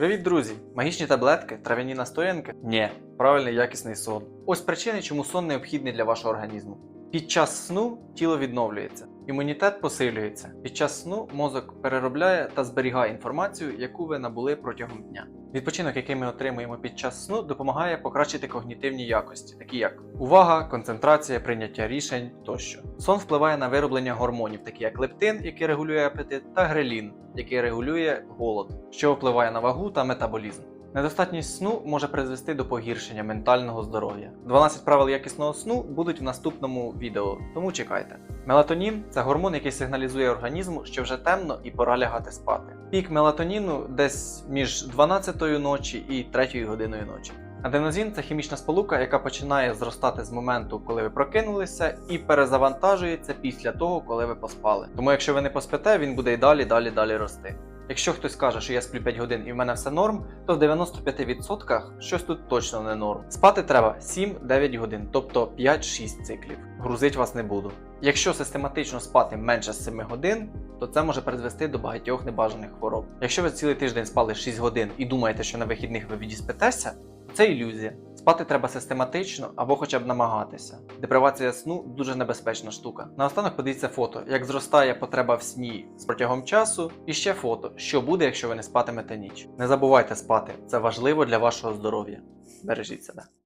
Привіт, друзі! Магічні таблетки, трав'яні настоянки? Ні, правильний якісний сон. Ось причини, чому сон необхідний для вашого організму. Під час сну тіло відновлюється, імунітет посилюється. Під час сну мозок переробляє та зберігає інформацію, яку ви набули протягом дня. Відпочинок, який ми отримуємо під час сну, допомагає покращити когнітивні якості, такі як увага, концентрація, прийняття рішень тощо. Сон впливає на вироблення гормонів, такі як лептин, який регулює апетит, та грелін, який регулює голод, що впливає на вагу та метаболізм. Недостатність сну може призвести до погіршення ментального здоров'я. 12 правил якісного сну будуть в наступному відео, тому чекайте. Мелатонін це гормон, який сигналізує організму, що вже темно і пора лягати спати. Пік мелатоніну десь між 12 ночі і 3 годиною ночі. Аденозін це хімічна сполука, яка починає зростати з моменту, коли ви прокинулися, і перезавантажується після того, коли ви поспали. Тому якщо ви не поспите, він буде і далі, далі, далі рости. Якщо хтось каже, що я сплю 5 годин і в мене все норм, то в 95% щось тут точно не норм. Спати треба 7-9 годин, тобто 5-6 циклів. Грузить вас не буду. Якщо систематично спати менше 7 годин, то це може призвести до багатьох небажаних хвороб. Якщо ви цілий тиждень спали 6 годин і думаєте, що на вихідних ви відіспитеся, це ілюзія. Спати треба систематично або хоча б намагатися. Депривація сну дуже небезпечна штука. Наостанок подивіться фото, як зростає потреба в сні з протягом часу, і ще фото, що буде, якщо ви не спатимете ніч. Не забувайте спати, це важливо для вашого здоров'я. Бережіть себе.